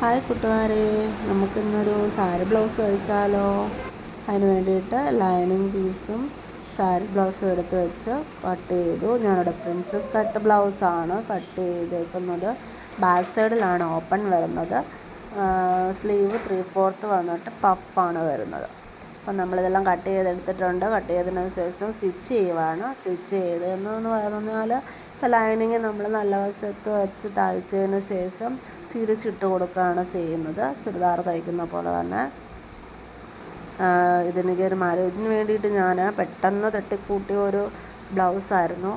Hi കൂട്ടുകാരെ നമുക്കിന്നൊരു sari blouse തയ്ച്ചാലോ? അതിന് വേണ്ടിയിട്ട് ലൈനിങ് പീസും സാരി ബ്ലൗസും എടുത്ത് വെച്ച് കട്ട് ചെയ്തു. ഞാനിവിടെ പ്രിൻസസ് കട്ട് ബ്ലൗസാണ് കട്ട് ചെയ്തേക്കുന്നത്. ബാക്ക് സൈഡിലാണ് ഓപ്പൺ വരുന്നത്. സ്ലീവ് ത്രീ ഫോർത്ത് വന്നിട്ട് പഫാണ് വരുന്നത്. അപ്പം നമ്മളിതെല്ലാം കട്ട് ചെയ്തെടുത്തിട്ടുണ്ട്. കട്ട് ചെയ്തതിന് ശേഷം സ്റ്റിച്ച് ചെയ്യുവാണ്. സ്റ്റിച്ച് ചെയ്തതെന്ന് പറഞ്ഞാൽ ഇപ്പോൾ ലൈനിങ് നമ്മൾ നല്ല വശത്ത് വെച്ച് തയ്ച്ചതിന് ശേഷം തിരിച്ചിട്ട് കൊടുക്കുകയാണ് ചെയ്യുന്നത്. ചുരിദാർ തയ്ക്കുന്ന പോലെ തന്നെ. ഇതെനിക്ക് ഒരു മാരേജിന് വേണ്ടിയിട്ട് ഞാൻ പെട്ടെന്ന് തട്ടിക്കൂട്ടിയ ഒരു ബ്ലൗസായിരുന്നു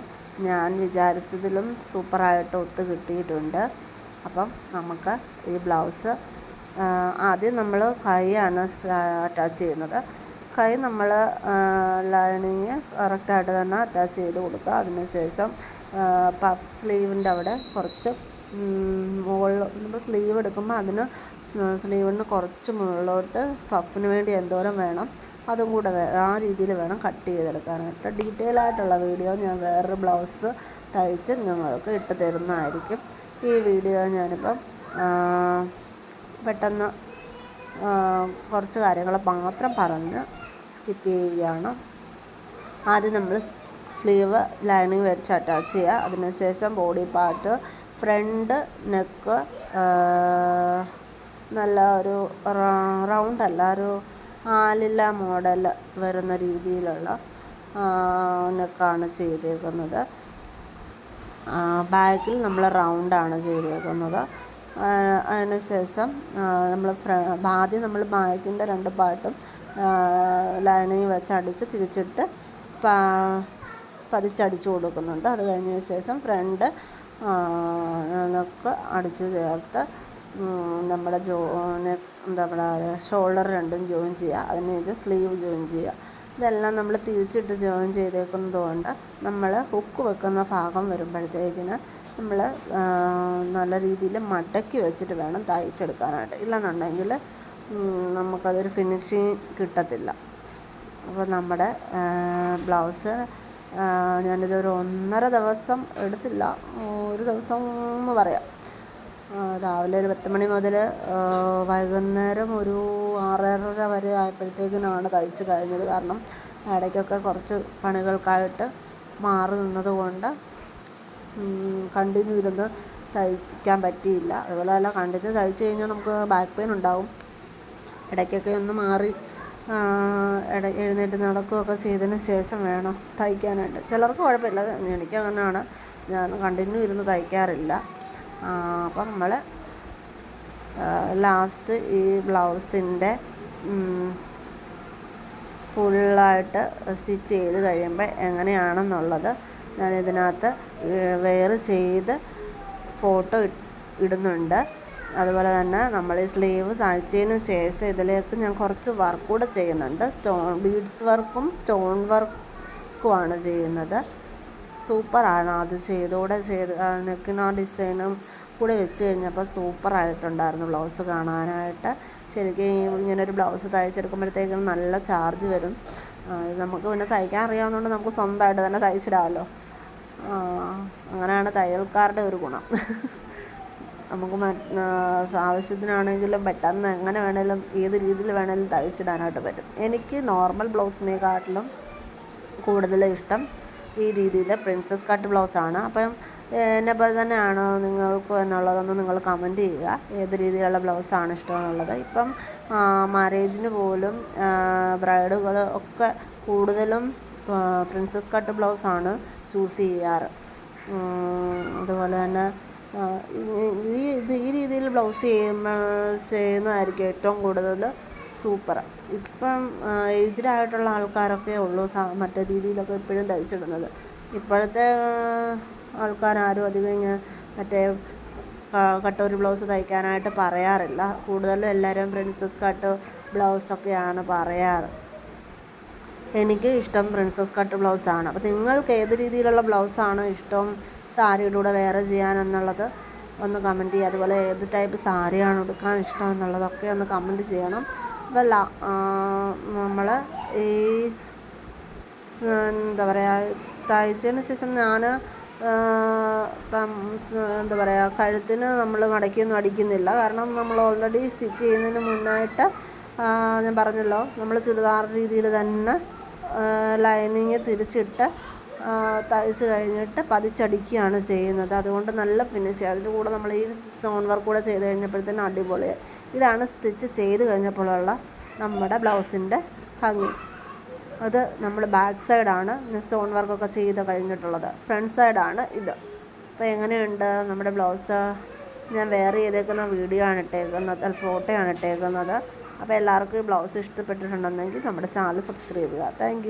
ഞാൻ വിചാരിച്ചതിലും സൂപ്പറായിട്ട് ഒത്ത് കിട്ടിയിട്ടുണ്ട്. അപ്പം നമുക്ക് ഈ ബ്ലൗസ് ആദ്യം നമ്മൾ കൈയാണ് അറ്റാച്ച് ചെയ്യുന്നത്. കൈ നമ്മൾ ലൈനിങ് കറക്റ്റായിട്ട് തന്നെ അറ്റാച്ച് ചെയ്ത് കൊടുക്കുക. അതിന് ശേഷം പഫ് സ്ലീവിന്റെ അവിടെ കുറച്ച് മുകളിൽ നമ്മൾ സ്ലീവ് എടുക്കുമ്പോൾ അതിന് സ്ലീവിന് കുറച്ച് മുകളിലോട്ട് പഫിന് വേണ്ടി എന്തോരം വേണം അതും കൂടെ ആ രീതിയിൽ വേണം കട്ട് ചെയ്തെടുക്കാനായിട്ട്. ഡീറ്റെയിൽ ആയിട്ടുള്ള വീഡിയോ ഞാൻ വേറൊരു ബ്ലൗസ് തയ്ച്ച് നിങ്ങൾക്ക് ഇട്ട് തരുന്നതായിരിക്കും. ഈ വീഡിയോ ഞാനിപ്പം പെട്ടെന്ന് കുറച്ച് കാര്യങ്ങൾ മാത്രം പറഞ്ഞ് സ്കിപ്പ് ചെയ്യുകയാണ്. ആദ്യം നമ്മൾ സ്ലീവ് ലൈനിങ് വെച്ച് അറ്റാച്ച് ചെയ്യുക. അതിനുശേഷം ബോഡി പാർട്ട് ഫ്രണ്ട് നെക്ക് നല്ല ഒരു റൗണ്ട് അല്ല ഒരു ആലില്ല മോഡൽ വരുന്ന രീതിയിലുള്ള നെക്കാണ് ചെയ്തേക്കുന്നത്. ബാക്കിൽ നമ്മൾ റൗണ്ടാണ് ചെയ്തേക്കുന്നത്. അതിന് ശേഷം നമ്മൾ ആദ്യം നമ്മൾ ബാക്കിന്റെ രണ്ട് പാട്ടും ലൈനിങ് വെച്ച് അടിച്ച് തിരിച്ചിട്ട് പതിച്ചടിച്ച് കൊടുക്കുന്നുണ്ട്. അത് കഴിഞ്ഞതിന് ശേഷം ഫ്രണ്ട് നെക്ക് അടിച്ച് ചേർത്ത് നമ്മുടെ ജോ എന്താ പറയുക ഷോൾഡർ രണ്ടും ജോയിൻ ചെയ്യുക. അതിന് ശേഷം സ്ലീവ് ജോയിൻ ചെയ്യുക. ഇതെല്ലാം നമ്മൾ തിരിച്ചിട്ട് ജോയിൻ ചെയ്തേക്കുന്നത് കൊണ്ട് നമ്മൾ ഹുക്ക് വെക്കുന്ന ഭാഗം വരുമ്പോഴത്തേക്കിന് നമ്മൾ നല്ല രീതിയിൽ മടക്കി വെച്ചിട്ട് വേണം തയ്ച്ചെടുക്കാനായിട്ട്. ഇല്ലെന്നുണ്ടെങ്കിൽ നമുക്കതൊരു ഫിനിഷിങ് കിട്ടത്തില്ല. അപ്പോൾ നമ്മുടെ ബ്ലൗസ് ഞാനിതൊരു ഒന്നര ദിവസം എടുത്തില്ല. ഒരു ദിവസം എന്ന് പറയാം. രാവിലെ ഒരു പത്ത് മണി മുതൽ വൈകുന്നേരം ഒരു ആറര വരെ ആയപ്പോഴത്തേക്കിനാണ് തയ്ച്ച് കഴിഞ്ഞത്. കാരണം ഇടയ്ക്കൊക്കെ കുറച്ച് പണികൾക്കായിട്ട് മാറി നിന്നതുകൊണ്ട് കണ്ടിന്യൂ ഇരുന്ന് തയ്ക്കാൻ പറ്റിയില്ല. അതുപോലെ അല്ല കണ്ടിന്യൂ തയ്ച്ച് കഴിഞ്ഞാൽ നമുക്ക് ബാക്ക് പെയിൻ ഉണ്ടാവും. ഇടയ്ക്കൊക്കെ ഒന്ന് മാറി ഇട എഴുന്നേറ്റ് നടക്കുകയൊക്കെ ചെയ്തതിന് ശേഷം വേണം തയ്ക്കാനായിട്ട്. ചിലർക്ക് കുഴപ്പമില്ല. എനിക്ക് അങ്ങനെയാണ്. ഞാൻ കണ്ടിന്യൂ ഇരുന്ന് തയ്ക്കാറില്ല. അപ്പോൾ നമ്മൾ ലാസ്റ്റ് ഈ ബ്ലൗസിന്റെ ഫുള്ളായിട്ട് സ്റ്റിച്ച് ചെയ്ത് കഴിയുമ്പോൾ എങ്ങനെയാണെന്നുള്ളത് ഞാൻ ഇതിനകത്ത് വെയർ ചെയ്ത് ഫോട്ടോ ഇടുന്നുണ്ട്. അതുപോലെ തന്നെ നമ്മൾ ഈ സ്ലീവ് തയ്ച്ചതിന് ശേഷം ഇതിലേക്ക് ഞാൻ കുറച്ച് വർക്ക് കൂടെ ചെയ്യുന്നുണ്ട്. സ്റ്റോൺ ബീഡ്സ് വർക്കും സ്റ്റോൺ വർക്കുമാണ് ചെയ്യുന്നത്. സൂപ്പറാണ് അത് ചെയ്തോടെ ചെയ്ത് നെക്കിന് ആ ഡിസൈനും കൂടെ വെച്ച് കഴിഞ്ഞപ്പോൾ സൂപ്പറായിട്ടുണ്ടായിരുന്നു ബ്ലൗസ് കാണാനായിട്ട്. ശരിക്കും ഇങ്ങനെ ഒരു ബ്ലൗസ് തയ്ച്ചെടുക്കുമ്പോഴത്തേക്കും നല്ല ചാർജ് വരും. നമുക്ക് പിന്നെ തയ്ക്കാൻ അറിയാവുന്നതുകൊണ്ട് നമുക്ക് സ്വന്തമായിട്ട് തന്നെ തയ്ച്ചിടാമല്ലോ. അങ്ങനെയാണ് തയ്യൽക്കാരുടെ ഒരു ഗുണം. നമുക്ക് ആവശ്യത്തിനാണെങ്കിലും പെട്ടെന്ന് എങ്ങനെ വേണേലും ഏത് രീതിയിൽ വേണേലും തയ്ച്ചിടാനായിട്ട് പറ്റും. എനിക്ക് നോർമൽ ബ്ലൗസിനെക്കാട്ടിലും കൂടുതൽ ഇഷ്ടം ഈ രീതിയിൽ പ്രിൻസസ് കട്ട് ബ്ലൗസാണ് അപ്പം എന്നെപ്പോലെ തന്നെയാണോ നിങ്ങൾക്ക് എന്നുള്ളതൊന്ന് നിങ്ങൾ കമന്റ് ചെയ്യുക. ഏത് രീതിയിലുള്ള ബ്ലൗസാണ് ഇഷ്ടം എന്നുള്ളത് ഇപ്പം മാരേജിന് പോലും ബ്രൈഡുകൾ ഒക്കെ കൂടുതലും പ്രിൻസസ് കട്ട് ബ്ലൗസാണ് ചൂസ് ചെയ്യാറ്. അതുപോലെ തന്നെ ഈ ഇത് ഈ രീതിയിൽ ബ്ലൗസ് ചെയ്യുമ്പോൾ ചെയ്യുന്നതായിരിക്കും ഏറ്റവും കൂടുതൽ സൂപ്പർ. ഇപ്പം ഏജ്ഡ് ആയിട്ടുള്ള ആൾക്കാരൊക്കെ ഉള്ളൂ മറ്റേ രീതിയിലൊക്കെ ഇപ്പോഴും തയ്ച്ചിടുന്നത് ഇപ്പോഴത്തെ ആൾക്കാരാരും അധികം ഇങ്ങനെ മറ്റേ കട്ടൊരു ബ്ലൗസ് തയ്ക്കാനായിട്ട് പറയാറില്ല. കൂടുതലും എല്ലാവരും പ്രിൻസസ് കട്ട് ബ്ലൗസൊക്കെയാണ് പറയാറ്. എനിക്ക് ഇഷ്ടം പ്രിൻസസ് കട്ട് ബ്ലൗസാണ്. അപ്പോൾ നിങ്ങൾക്ക് ഏത് രീതിയിലുള്ള ബ്ലൗസാണ് ഇഷ്ടം സാരിയുടെ കൂടെ വേറെ ചെയ്യാനെന്നുള്ളത് ഒന്ന് കമന്റ് ചെയ്യുക. അതുപോലെ ഏത് ടൈപ്പ് സാരിയാണ് എടുക്കാൻ ഇഷ്ടം എന്നുള്ളതൊക്കെ ഒന്ന് കമന്റ് ചെയ്യണം. അപ്പോൾ നമ്മൾ ഈ എന്താ പറയുക തയ്ച്ചതിന് ശേഷം ഞാൻ എന്താ പറയുക കഴുത്തിന് നമ്മൾ മടക്കിയൊന്നും അടിക്കുന്നില്ല. കാരണം നമ്മൾ ഓൾറെഡി സ്റ്റിച്ച് ചെയ്യുന്നതിന് മുന്നായിട്ട് ഞാൻ പറഞ്ഞല്ലോ നമ്മൾ ചുരിദാർ രീതിയിൽ തന്നെ ലൈനിങ് തിരിച്ചിട്ട് തയ്ച്ച് കഴിഞ്ഞിട്ട് പതിച്ചടിക്കുകയാണ് ചെയ്യുന്നത്. അതുകൊണ്ട് നല്ല ഫിനിഷ് അതിന്റെ കൂടെ നമ്മൾ ഈ സ്റ്റോൺ വർക്ക് കൂടെ ചെയ്ത് കഴിഞ്ഞപ്പോഴത്തേനും അടിപൊളിയായി ഇതാണ് സ്റ്റിച്ച് ചെയ്ത് കഴിഞ്ഞപ്പോഴുള്ള നമ്മുടെ ബ്ലൗസിന്റെ ഭംഗി. അത് നമ്മൾ ബാക്ക് സൈഡാണ് സ്റ്റോൺ വർക്കൊക്കെ ചെയ്ത് കഴിഞ്ഞിട്ടുള്ളത്. ഫ്രണ്ട് സൈഡാണ് ഇത്. അപ്പോൾ എങ്ങനെയുണ്ട് നമ്മുടെ ബ്ലൗസ്? ഞാൻ വെയർ ചെയ്തേക്കുന്ന വീഡിയോ ആണ് ഇട്ടേക്കുന്നത് ഫോട്ടോയാണ് ഇട്ടേക്കുന്നത്. അപ്പോൾ എല്ലാവർക്കും ഈ ബ്ലൗസ് ഇഷ്ടപ്പെട്ടിട്ടുണ്ടെന്നെങ്കിൽ നമ്മുടെ ചാനൽ സബ്സ്ക്രൈബ് ചെയ്യുക. താങ്ക്